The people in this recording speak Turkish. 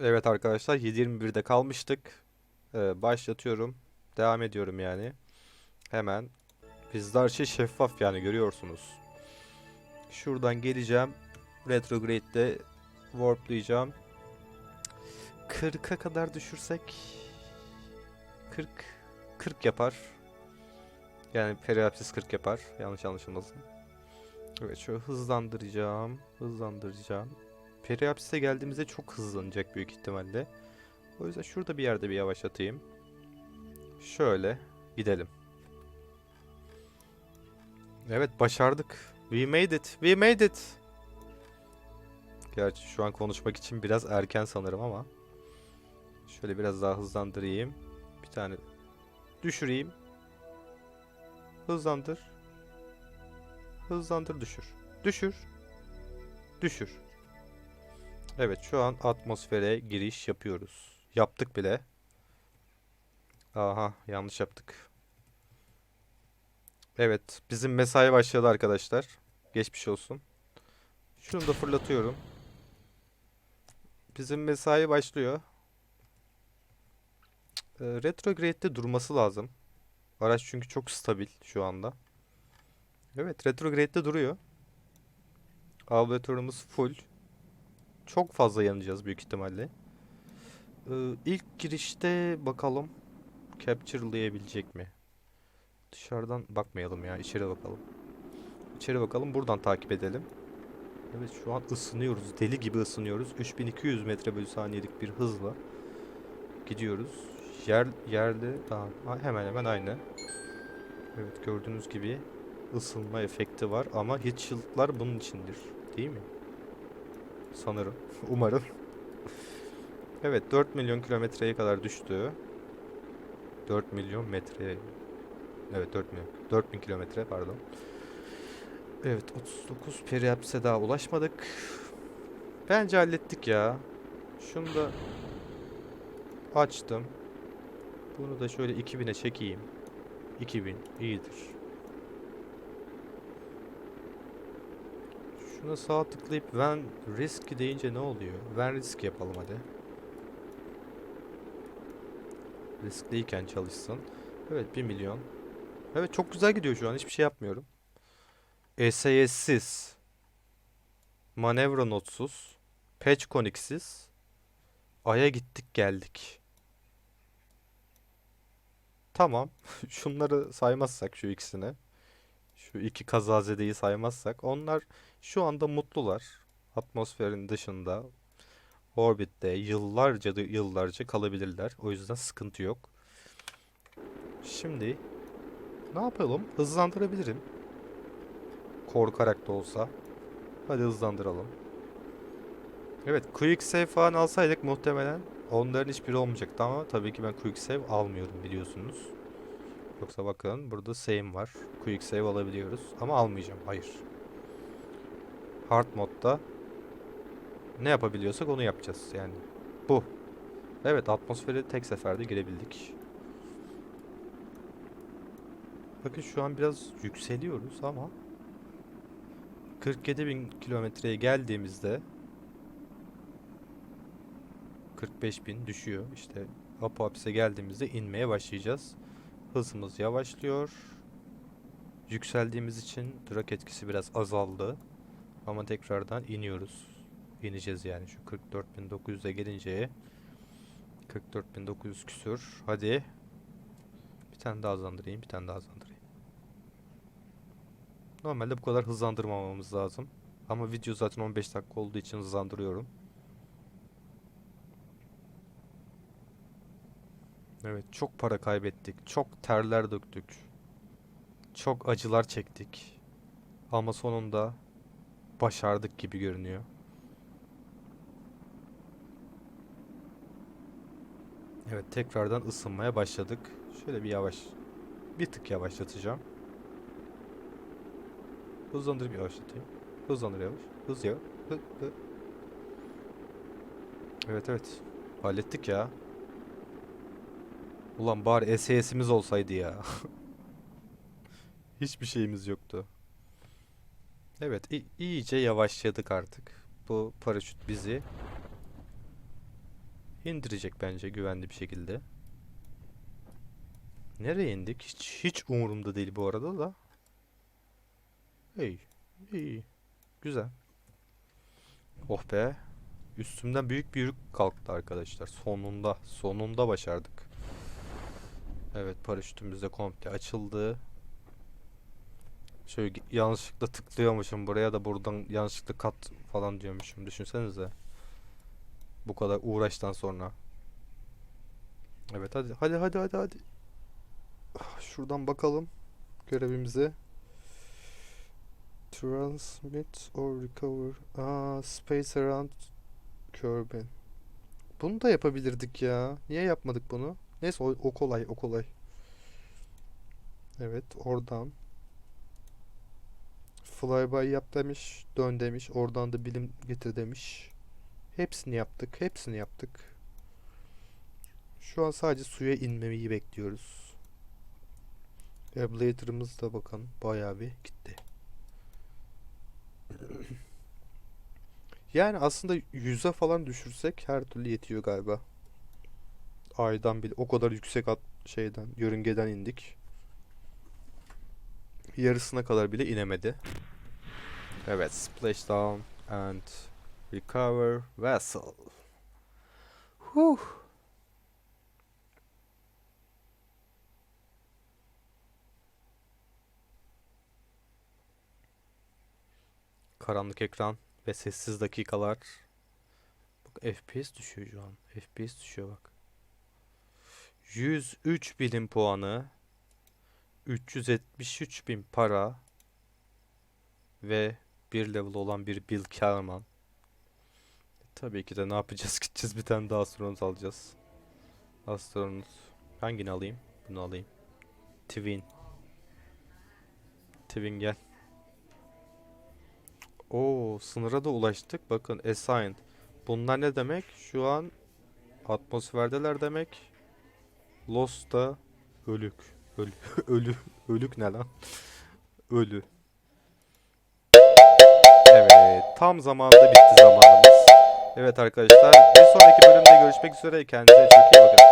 Evet arkadaşlar 7.21'de kalmıştık. Ee, başlatıyorum. Devam ediyorum yani. Hemen. Bizde her şey şeffaf yani görüyorsunuz. Şuradan geleceğim. Retrograde'de warplayacağım. 40'a kadar düşürsek 40 40 yapar. Yani periapsis 40 yapar. Yanlış anlaşılmasın. Evet şöyle hızlandıracağım. Hızlandıracağım. Periapsis'e geldiğimizde çok hızlanacak büyük ihtimalle. O yüzden şurada bir yerde bir yavaşlatayım. Şöyle gidelim. Evet başardık. We made it. We made it. Gerçi şu an konuşmak için biraz erken sanırım ama. Şöyle biraz daha hızlandırayım. Bir tane düşüreyim. Hızlandır. Hızlandır düşür. Düşür. Düşür. Evet şu an atmosfere giriş yapıyoruz. Yaptık bile. Aha yanlış yaptık. Evet bizim mesai başladı arkadaşlar. Geçmiş olsun. Şunu da fırlatıyorum. Bizim mesai başlıyor. Ee, retrograde'de durması lazım. Araç çünkü çok stabil şu anda. Evet retrograde'de duruyor. Albatörümüz full. Çok fazla yanacağız büyük ihtimalle. Ee, ilk girişte bakalım capture'layabilecek mi? Dışarıdan bakmayalım ya, içeri bakalım. İçeri bakalım, buradan takip edelim. Evet şu an ısınıyoruz, deli gibi ısınıyoruz. 3200 metre bölü saniyelik bir hızla gidiyoruz. Yer yerde ha, hemen hemen aynı. Evet gördüğünüz gibi ısınma efekti var ama heat shield'lar bunun içindir, değil mi? Sanırım. Umarım. Evet 4 milyon kilometreye kadar düştü. 4 milyon metre. Evet 4 milyon. 4000 kilometre pardon. Evet 39 periapse daha ulaşmadık. Bence hallettik ya. Şunu da açtım. Bunu da şöyle 2000'e çekeyim. 2000 iyidir. Şuna sağ tıklayıp when risk deyince ne oluyor? When risk yapalım hadi. Riskliyken çalışsın. Evet 1 milyon. Evet çok güzel gidiyor şu an. Hiçbir şey yapmıyorum. SAS'siz. Manevra notsuz. Patch connectsiz. Ay'a gittik geldik. Tamam. Şunları saymazsak şu ikisini. Şu iki kazazedeyi saymazsak. Onlar şu anda mutlular. Atmosferin dışında. Orbitte yıllarca yıllarca kalabilirler. O yüzden sıkıntı yok. Şimdi ne yapalım? Hızlandırabilirim. Korkarak da olsa. Hadi hızlandıralım. Evet, Quick Save falan alsaydık muhtemelen onların hiçbiri olmayacaktı ama tabii ki ben Quick Save almıyorum biliyorsunuz. Yoksa bakın burada same var. Quick Save alabiliyoruz ama almayacağım. Hayır. Hard modda ne yapabiliyorsak onu yapacağız yani. Bu. Evet atmosfere tek seferde girebildik. Bakın şu an biraz yükseliyoruz ama 47 bin kilometreye geldiğimizde 45 bin düşüyor. İşte Apoaps'e geldiğimizde inmeye başlayacağız. Hızımız yavaşlıyor. Yükseldiğimiz için drag etkisi biraz azaldı. Ama tekrardan iniyoruz. İneceğiz yani şu 44.900'e gelinceye. 44.900 küsür. Hadi. Bir tane daha hızlandırayım. Bir tane daha hızlandırayım. Normalde bu kadar hızlandırmamamız lazım. Ama video zaten 15 dakika olduğu için hızlandırıyorum. Evet çok para kaybettik. Çok terler döktük. Çok acılar çektik. Ama sonunda başardık gibi görünüyor. Evet tekrardan ısınmaya başladık. Şöyle bir yavaş bir tık yavaşlatacağım. Hızlandırıp yavaşlatayım. Hızlandır yavaş. Hız ya. Hı, hı. Evet evet. Hallettik ya. Ulan bari SES'imiz olsaydı ya. Hiçbir şeyimiz yoktu. Evet, iyice yavaşladık artık. Bu paraşüt bizi indirecek bence güvenli bir şekilde. Nereye indik? Hiç, hiç umurumda değil bu arada da. İyi. iyi. Güzel. Oh be. Üstümden büyük bir yük kalktı arkadaşlar. Sonunda. Sonunda başardık. Evet paraşütümüz de komple açıldı. Şöyle yanlışlıkla tıklıyormuşum buraya da buradan yanlışlıkla kat falan diyormuşum. Düşünsenize. Bu kadar uğraştan sonra. Evet hadi hadi hadi hadi hadi. Şuradan bakalım görevimize. Transmit or recover. Aa, space around Kerbin. Bunu da yapabilirdik ya. Niye yapmadık bunu? Neyse o, o kolay o kolay. Evet oradan. Flyby yap demiş. Dön demiş. Oradan da bilim getir demiş. Hepsini yaptık. Hepsini yaptık. Şu an sadece suya inmeyi bekliyoruz. Ablator'ımız da bakın bayağı bir gitti. Yani aslında 100'e falan düşürsek her türlü yetiyor galiba. Aydan bile o kadar yüksek at şeyden yörüngeden indik. Yarısına kadar bile inemedi. Evet, splashdown and recover vessel. Huh. Karanlık ekran ve sessiz dakikalar. Bak FPS düşüyor şu an. FPS düşüyor bak. 103 bilim puanı. 373 bin para. Ve bir level olan bir Bill Kelman. Tabii ki de ne yapacağız? Gideceğiz bir tane daha astronot alacağız. Astronot. Hangini alayım? Bunu alayım. Twin. Twin gel. Oo, sınıra da ulaştık. Bakın assigned. Bunlar ne demek? Şu an atmosferdeler demek. Lost da ölük. Ölü. Ölü. Ölük ne lan? Ölü. Evet. Tam zamanında bitti zamanımız. Evet arkadaşlar. Bir sonraki bölümde görüşmek üzere. Kendinize çok iyi bakın.